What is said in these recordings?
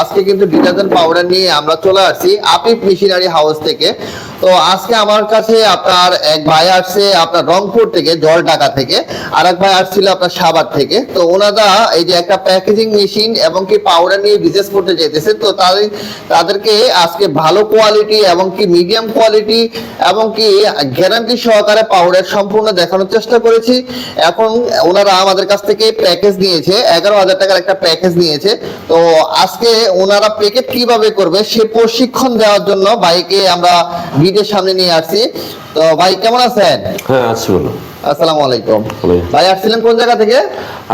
আজকে কিন্তু detergent powder নিয়ে আমরা চলে আসছি আপিফ মেশিনারি হাউস থেকে। তো আজকে আমার কাছে আপনার এক ভাই আসছে আপনার রংপুর থেকে জল ঢাকা থেকে। আর এক ভাই আসছিল আপনার সাবার থেকে। তো ওনারা এই যে একটা প্যাকেজিং মেশিন এবং কি পাউডার নিয়ে বিজনেস করতে চাইতেছে, তো তাদের, তাদেরকে আজকে ভালো কোয়ালিটি এবং কি মিডিয়াম কোয়ালিটি এবং কি গ্যারান্টি সহকারে পাউডার সম্পূর্ণ দেখানোর চেষ্টা করেছি। এখন ওনারা আমাদের কাছ থেকে প্যাকেজ নিয়েছে, এগারো হাজার টাকার একটা প্যাকেজ নিয়েছে। তো আজকে ওনারা প্যাকেট কীভাবে করবে সে প্রশিক্ষণ দেওয়ার জন্য বাইকে আমরা ভিডিওর সামনে নিয়ে আসছি। তো ভাই কেমন আছেন? হ্যাঁ আছি বলো আসসালামু আলাইকুম। ভাই আসছিলেন কোন জায়গা থেকে?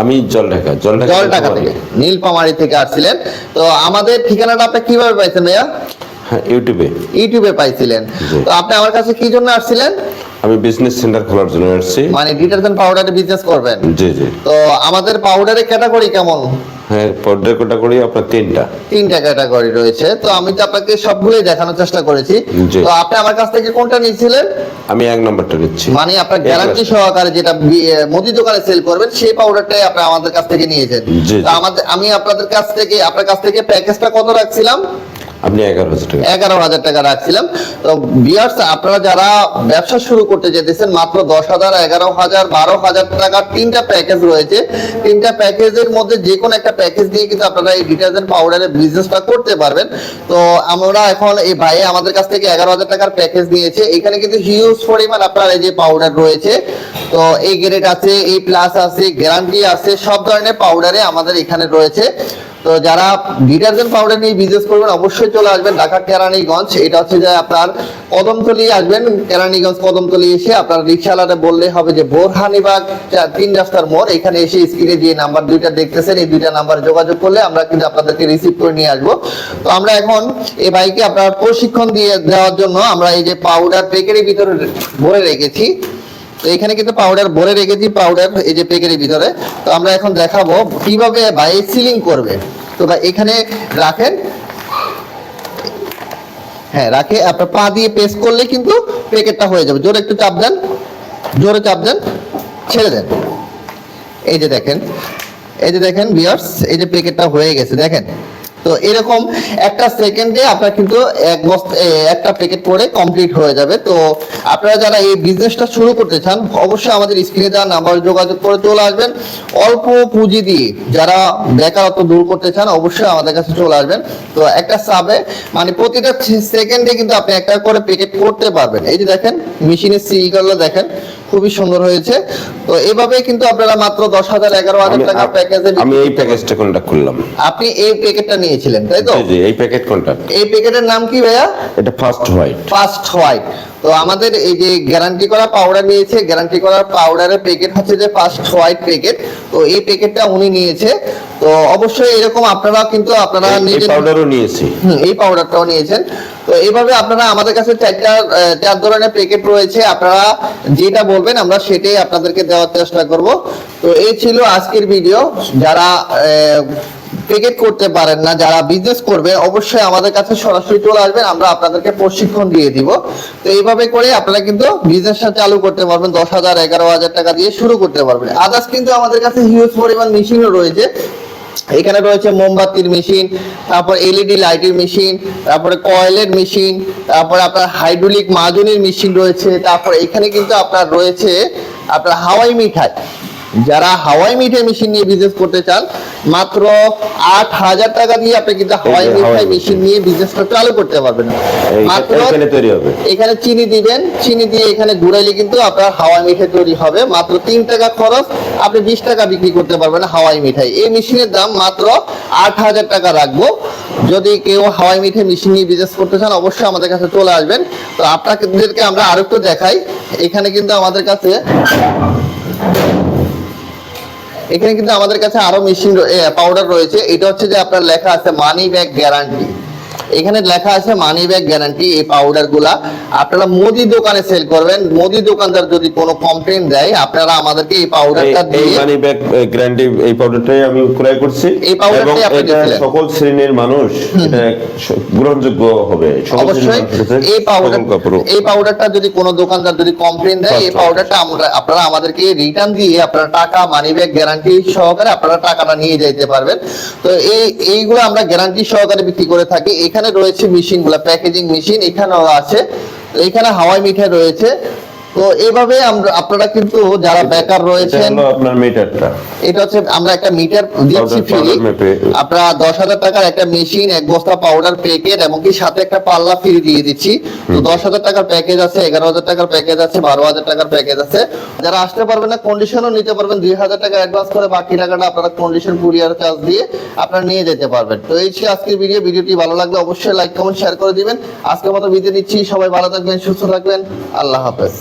আমি জল ঢাকা জল ঢাকা জল টাকা থেকে নীলপামারি থেকে আসছিলেন। তো আমাদের ঠিকানাটা আপনি কীভাবে পাইছেন ভাইয়া? হ্যাঁ ইউটিউবে। ইউটিউবে পাইছিলেন। তো আপনি আমার কাছে কি জন্য আসছিলেন? আমি বিজনেস সেন্টার খোলার জন্য আসছি। মানে ডিটারজেন্ট পাউডারে বিজনেস করবেন। জি জি। তো আমাদের পাউডারের ক্যাটাগরি কেমন? হ্যাঁ পর্দার কোটা আপনার তিনটা। তিনটা ক্যাটাগরি রয়েছে। তো আমি তো আপনাকে সবগুলোই দেখানোর চেষ্টা করেছি। তো আপনি আমার কাছ থেকে কোনটা নিয়েছিলেন? আমি এক নম্বরটা নিচ্ছি। মানে আপনার গ্যারান্টি সহকারে যেটা মুদি দোকানে সেল করবেন সেই পাউডারটাই আপনি আমাদের কাছ থেকে নিয়েছেন। তো আমাদের আমি আপনাদের কাছ থেকে আপনার কাছ থেকে প্যাকেজটা কত রাখছিলাম? আপনি এগারো হাজার টাকা। রাখছিলাম। তো বিয়ার্স আপনারা যারা ব্যবসা শুরু করতে যেতেছেন, মাত্র দশ হাজার, এগারো হাজার, বারো হাজার টাকার তিনটা প্যাকেজ রয়েছে। তিনটা প্যাকেজের মধ্যে যে কোনো একটা প্যাকেজ দিয়ে কিন্তু আপনারা এই ডিটারজেন্ট পাউডারের বিজনেসটা করতে পারবেন। তো আমরা এখন এই ভাই আমাদের কাছ থেকে এগারো হাজার টাকার প্যাকেজ নিয়েছে। এখানে কিন্তু হিউজ পরিমাণ আপনার এই যে পাউডার রয়েছে। তো এই গ্রেড আছে এই প্লাস আছে গ্যারান্টি আছে, সব ধরনের পাউডারে আমাদের এখানে রয়েছে। তো যারা ডিটারজেন্ট পাউডার নিয়ে বিজনেস করবেন, অবশ্যই চলে আসবেন ঢাকা কেরানীগঞ্জ। এটা হচ্ছে যে আপনার কদমতলি আসবেন, কেরানীগঞ্জ কদমতলি এসে আপনার রিক্সাওয়ালারে বললে হবে যে, বোরহানিবাগ তিন রাস্তার মোড়, এখানে এসে স্ক্রিনে যে নাম্বার দুইটা দেখতেছেন, এই দুইটা নাম্বার যোগাযোগ করলে আমরা কিন্তু আপনাদেরকে রিসিভ করে নিয়ে আসব। তো আমরা এখন এই বাইকে আপনার প্রশিক্ষণ দিয়ে দেওয়ার জন্য আমরা এই যে পাউডার প্যাকেটের ভিতরে ভরে রেখেছি। তো এখানে কিন্তু পাউডার ভরে রেখেছি পাউডার এই যে প্যাকেটের ভিতরে। তো আমরা এখন দেখাবো কীভাবে ভাই সিলিং করবে। তো এখানে রাখেন। হ্যাঁ রাখে, আপনার পা দিয়ে পেস্ট করলে কিন্তু প্যাকেটটা হয়ে যাবে। জোরে একটু চাপ দেন, জোরে চাপ দেন, ছেড়ে দেন। এই যে দেখেন, এই যে দেখেন বিয়ার্স এই যে প্যাকেটটা হয়ে গেছে, দেখেন। তো এরকম একটা সেকেন্ডে আপনার কিন্তু এক বস্তা একটা প্যাকেট পরে কমপ্লিট হয়ে যাবে। তো আপনারা যারা এই বিজনেসটা শুরু করতে চান, অবশ্যই আমাদের স্ক্রিনে দেওয়া নাম্বার যোগাযোগ করে চলে আসবেন। অল্প পুঁজি দিয়ে যারা বেকারত্ব দূর করতে চান, অবশ্যই আমাদের কাছে চলে আসবেন। তো একটা সাবে মানে প্রতিটা সেকেন্ডে কিন্তু আপনি একটা করে প্যাকেট করতে পারবেন। এই যে দেখেন মেশিনের সিলগুলো দেখেন। খুবই সুন্দর হয়েছে। তো এভাবে কিন্তু আপনারা মাত্র দশ হাজার এগারো হাজার টাকা প্যাকেজে আমি এই প্যাকেজটা করলাম। আপনি এই প্যাকেটটা নিয়েছিলেন তাই তো? জি এই প্যাকেট কোনটা এই প্যাকেটের নাম কি ভাইয়া? এটা ফার্স্ট হোয়াইট ফার্স্ট হোয়াইট তো আমাদের এই যে গ্যারান্টি করা পাউডার নিয়েছে গ্যারান্টি করা পাউডারের প্যাকেট হচ্ছে যে ফার্স্ট হোয়াইট প্যাকেট তো এই প্যাকেটটা উনি নিয়েছে। তো অবশ্যই এরকম আপনারা কিন্তু আপনারা এই পাউডারও নিয়েছি। এই পাউডারটাও নিয়েছেন। তো এইভাবে আপনারা আমাদের কাছে চারটা চার ধরনের প্যাকেট রয়েছে। আপনারা যেটা বলবেন আমরা সেটাই আপনাদেরকে দেওয়ার চেষ্টা করব। তো এই ছিল আজকের ভিডিও যারা করতে পারেন না যারা বিজনেস করবে অবশ্যই আমাদের কাছে সরাসরি চলে আসবেন। আমরা আপনাদেরকে প্রশিক্ষণ দিয়ে দিব। তো এইভাবে করে আপনারা কিন্তু বিজনেসটা চালু করতে পারবেন। দশ হাজার এগারো হাজার টাকা দিয়ে শুরু করতে পারবেন। আদার্স কিন্তু আমাদের কাছে হিউজ পরিমাণ মেশিনও রয়েছে। এখানে রয়েছে মোমবাতির মেশিন, তারপর এলইডি লাইটের মেশিন, তারপরে কয়েলের মেশিন, তারপরে আপনার হাইড্রোলিক মাজনের মেশিন রয়েছে, তারপর এখানে কিন্তু আপনার রয়েছে আপনার হাওয়াই মিঠাই। যারা হাওয়াই মিঠাই মেশিন নিয়ে বিজনেস করতে চান মাত্র আট হাজার টাকা দিয়ে আপনি কিন্তু হাওয়াই মিঠাই মেশিন নিয়ে বিজনেসটা চালু করতে পারবেন। মাত্র এখানে চিনি দিবেন। চিনি দিয়ে এখানে ঘুরাইলে কিন্তু আপনার হাওয়াই মিঠাই তৈরি হবে। মাত্র তিন টাকা খরচ। আপনি বিশ টাকা বিক্রি করতে পারবেন হাওয়াই মিঠাই। এই মেশিনের দাম মাত্র আট হাজার টাকা রাখব। যদি কেউ হাওয়াই মিঠাই মেশিন নিয়ে বিজনেস করতে চান অবশ্যই আমাদের কাছে চলে আসবেন। তো আপনাদেরকে আমরা আরেকটু দেখাই। এখানে কিন্তু আমাদের কাছে এখানে কিন্তু আমাদের কাছে আরও মেশিন পাউডার রয়েছে। এটা হচ্ছে যে আপনার লেখা আছে মানি ব্যাগ গ্যারান্টি এখানে লেখা আছে মানি ব্যাগ গ্যারান্টি এই পাউডারগুলা আপনারা মুদি দোকানে সেল করবেন। মুদি দোকানদার যদি কোনো কমপ্লেন দেয় আপনারা আমাদেরকে এই এই- পাউডারটা এই দিয়ে মানি ব্যাগ গ্যারান্টি এই পাউডারটাই আমি ক্রয় করছি। এই এবং আপনি দিয়েছিলেন। সকল শ্রেণির মানুষ এটা গ্রহণযোগ্য হবে। অবশ্যই। এই পাউডার এই পাউডারটা যদি কোনো দোকানদার যদি কমপ্লেন দেয় এই। পাউডারটা আমরা আপনারা আমাদেরকে রিটার্ন দিয়ে আপনারা টাকা মানি ব্যাগ গ্যারান্টি সহকারে আপনারা টাকাটা নিয়ে যেতে পারবেন। তো এই এইগুলো আমরা গ্যারান্টি সহকারে বিক্রি করে থাকি। এখানে রয়েছে মেশিনগুলো প্যাকেজিং মেশিন এখানেও আছে। এখানে হাওয়াই মিঠাই রয়েছে। তো এইভাবে আমরা আপনারা কিন্তু যারা বেকার রয়েছেন আপনার মিটারটা এটা হচ্ছে আমরা একটা মিটার ফ্রি আপনারা দশ হাজার টাকার একটা মেশিন এক বস্তা পাউডার প্যাকেট এমনকি সাথে একটা পাল্লা ফ্রি দিয়ে দিচ্ছি। তো দশ হাজার টাকার প্যাকেজ আছে এগারো হাজার টাকার প্যাকেজ আছে বারো হাজার টাকার প্যাকেজ আছে। যারা আসতে পারবেন না কন্ডিশনও নিতে পারবেন। দুই হাজার টাকা অ্যাডভান্স করে বাকি টাকাটা আপনারা কন্ডিশন কুরিয়ার চার্জ দিয়ে আপনারা নিয়ে যেতে পারবেন। তো এই ছিল আজকের ভিডিও ভিডিওটি ভালো লাগলে অবশ্যই লাইক কমেন্ট শেয়ার করে দিবেন। আজকের মতো বিদায় নিচ্ছি। সবাই ভালো থাকবেন সুস্থ থাকবেন। আল্লাহ হাফেজ।